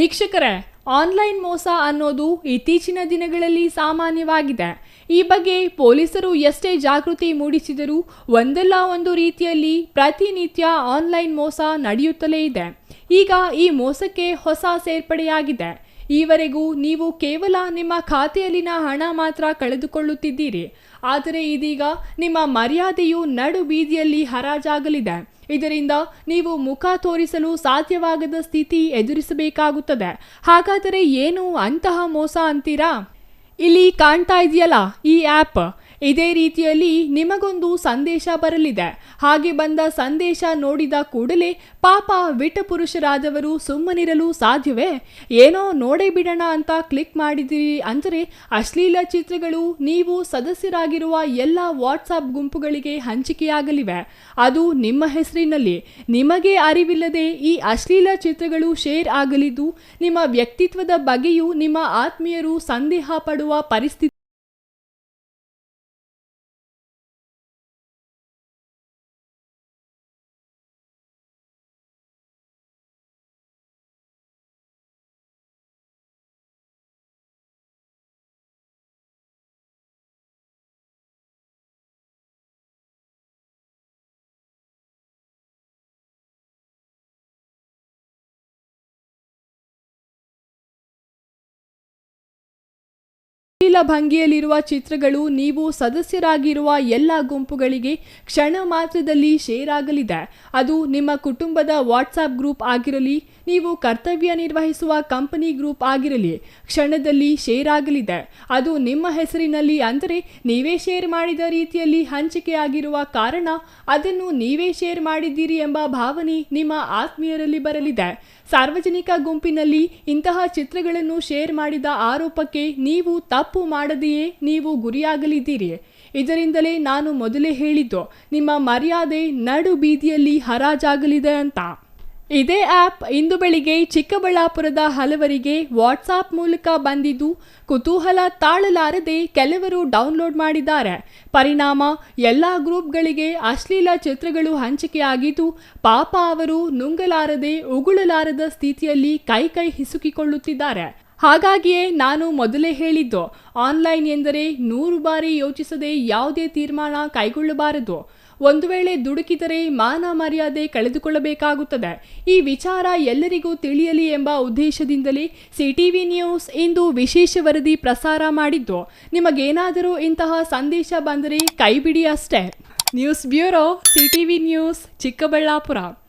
ವೀಕ್ಷಕರೇ, ಆನ್ಲೈನ್ ಮೋಸ ಅನ್ನೋದು ಇತ್ತೀಚಿನ ದಿನಗಳಲ್ಲಿ ಸಾಮಾನ್ಯವಾಗಿದೆ. ಈ ಬಗ್ಗೆ ಪೊಲೀಸರು ಎಷ್ಟೇ ಜಾಗೃತಿ ಮೂಡಿಸಿದರೂ ಒಂದಲ್ಲ ಒಂದು ರೀತಿಯಲ್ಲಿ ಪ್ರತಿನಿತ್ಯ ಆನ್ಲೈನ್ ಮೋಸ ನಡೆಯುತ್ತಲೇ ಇದೆ. ಈಗ ಈ ಮೋಸಕ್ಕೆ ಹೊಸ ಸೇರ್ಪಡೆಯಾಗಿದೆ. ಈವರೆಗೂ ನೀವು ಕೇವಲ ನಿಮ್ಮ ಖಾತೆಯಲ್ಲಿನ ಹಣ ಮಾತ್ರ ಕಳೆದುಕೊಳ್ಳುತ್ತಿದ್ದೀರಿ. ಆದರೆ ಇದೀಗ ನಿಮ್ಮ ಮರ್ಯಾದೆಯು ನಡು ಬೀದಿಯಲ್ಲಿ ಹರಾಜಾಗಲಿದೆ. ಇದರಿಂದ ನೀವು ಮುಖ ತೋರಿಸಲು ಸಾಧ್ಯವಾಗದ ಸ್ಥಿತಿ ಎದುರಿಸಬೇಕಾಗುತ್ತದೆ. ಹಾಗಾದರೆ ಏನು ಅಂತಹ ಮೋಸ ಅಂತೀರಾ? ಇಲ್ಲಿ ಕಾಣ್ತಾ ಇದೆಯಲ್ಲ ಈ ಆ್ಯಪ್. ಇದೇ ರೀತಿಯಲ್ಲಿ ನಿಮಗೊಂದು ಸಂದೇಶ ಬರಲಿದೆ. ಹಾಗೆ ಬಂದ ಸಂದೇಶ ನೋಡಿದ ಕೂಡಲೇ ಪಾಪ ವಿಟ ಪುರುಷರಾದವರು ಸುಮ್ಮನಿರಲು ಸಾಧ್ಯವೇ? ಏನೋ ನೋಡೇ ಬಿಡೋಣ ಅಂತ ಕ್ಲಿಕ್ ಮಾಡಿದಿರಿ ಅಂದರೆ ಅಶ್ಲೀಲ ಚಿತ್ರಗಳು ನೀವು ಸದಸ್ಯರಾಗಿರುವ ಎಲ್ಲ ವಾಟ್ಸಾಪ್ ಗುಂಪುಗಳಿಗೆ ಹಂಚಿಕೆಯಾಗಲಿವೆ. ಅದು ನಿಮ್ಮ ಹೆಸರಿನಲ್ಲಿ. ನಿಮಗೆ ಅರಿವಿಲ್ಲದೆ ಈ ಅಶ್ಲೀಲ ಚಿತ್ರಗಳು ಶೇರ್ ಆಗಲಿದ್ದು ನಿಮ್ಮ ವ್ಯಕ್ತಿತ್ವದ ಬಗ್ಗೆಯೂ ನಿಮ್ಮ ಆತ್ಮೀಯರು ಸಂದೇಹ ಪಡುವ ಪರಿಸ್ಥಿತಿ ಅಶ್ಲೀಲ ಭಂಗಿಯಲ್ಲಿರುವ ಚಿತ್ರಗಳು ನೀವು ಸದಸ್ಯರಾಗಿರುವ ಎಲ್ಲ ಗುಂಪುಗಳಿಗೆ ಕ್ಷಣ ಮಾತ್ರದಲ್ಲಿ ಶೇರ್ ಆಗಲಿದೆ ಅದು ನಿಮ್ಮ ಕುಟುಂಬದ ವಾಟ್ಸಾಪ್ ಗ್ರೂಪ್ ಆಗಿರಲಿ, ನೀವು ಕರ್ತವ್ಯ ನಿರ್ವಹಿಸುವ ಕಂಪನಿ ಗ್ರೂಪ್ ಆಗಿರಲಿ, ಕ್ಷಣದಲ್ಲಿ ಶೇರ್ ಆಗಲಿದೆ ಅದು ನಿಮ್ಮ ಹೆಸರಿನಲ್ಲಿ ಅಂದರೆ ನೀವೇ ಶೇರ್ ಮಾಡಿದ ರೀತಿಯಲ್ಲಿ ಹಂಚಿಕೆಯಾಗಿರುವ ಕಾರಣ ಅದನ್ನು ನೀವೇ ಶೇರ್ ಮಾಡಿದ್ದೀರಿ ಎಂಬ ಭಾವನೆ ನಿಮ್ಮ ಆತ್ಮೀಯರಲ್ಲಿ ಬರಲಿದೆ. ಸಾರ್ವಜನಿಕ ಗುಂಪಿನಲ್ಲಿ ಇಂತಹ ಚಿತ್ರಗಳನ್ನು ಶೇರ್ ಮಾಡಿದ ಆರೋಪಕ್ಕೆ ನೀವು ತಪ್ಪು ಮಾಡದೆಯೇ ನೀವು ಗುರಿಯಾಗಲಿದ್ದೀರಿ? ಇದರಿಂದಲೇ ನಾನು ಮೊದಲೇ ಹೇಳಿದ್ದು, ನಿಮ್ಮ ಮರ್ಯಾದೆ ನಡು ಬೀದಿಯಲ್ಲಿ ಹರಾಜಾಗಲಿದೆ ಅಂತ. ಇದೇ ಆ್ಯಪ್ ಇಂದು ಬೆಳಿಗ್ಗೆ ಚಿಕ್ಕಬಳ್ಳಾಪುರದ ಹಲವರಿಗೆ ವಾಟ್ಸಾಪ್ ಮೂಲಕ ಬಂದಿದ್ದು, ಕುತೂಹಲ ತಾಳಲಾರದೆ ಕೆಲವರು ಡೌನ್ಲೋಡ್ ಮಾಡಿದ್ದಾರೆ. ಪರಿಣಾಮ, ಎಲ್ಲ ಗ್ರೂಪ್ಗಳಿಗೆ ಅಶ್ಲೀಲ ಚಿತ್ರಗಳು ಹಂಚಿಕೆಯಾಗಿದ್ದು, ಪಾಪ ಅವರು ನುಂಗಲಾರದೆ ಉಗುಳಲಾರದ ಸ್ಥಿತಿಯಲ್ಲಿ ಕೈ ಕೈ ಹಿಸುಕಿಕೊಳ್ಳುತ್ತಿದ್ದಾರೆ. ಹಾಗಾಗಿಯೇ ನಾನು ಮೊದಲೇ ಹೇಳಿದ್ದು, ಆನ್ಲೈನ್ ಎಂದರೆ ನೂರು ಬಾರಿ ಯೋಚಿಸದೆ ಯಾವುದೇ ತೀರ್ಮಾನ ಕೈಗೊಳ್ಳಬಾರದು. ಒಂದು ವೇಳೆ ದುಡುಕಿದರೆ ಮಾನ ಮರ್ಯಾದೆ ಕಳೆದುಕೊಳ್ಳಬೇಕಾಗುತ್ತದೆ. ಈ ವಿಚಾರ ಎಲ್ಲರಿಗೂ ತಿಳಿಯಲಿ ಎಂಬ ಉದ್ದೇಶದಿಂದಲೇ ಸಿಟಿವಿ ನ್ಯೂಸ್ ಇಂದು ವಿಶೇಷ ವರದಿ ಪ್ರಸಾರ ಮಾಡಿದ್ದು. ನಿಮಗೇನಾದರೂ ಇಂತಹ ಸಂದೇಶ ಬಂದರೆ ಕೈಬಿಡಿ ಅಷ್ಟೇ. News bureau, CTV news, Chikkaballapur.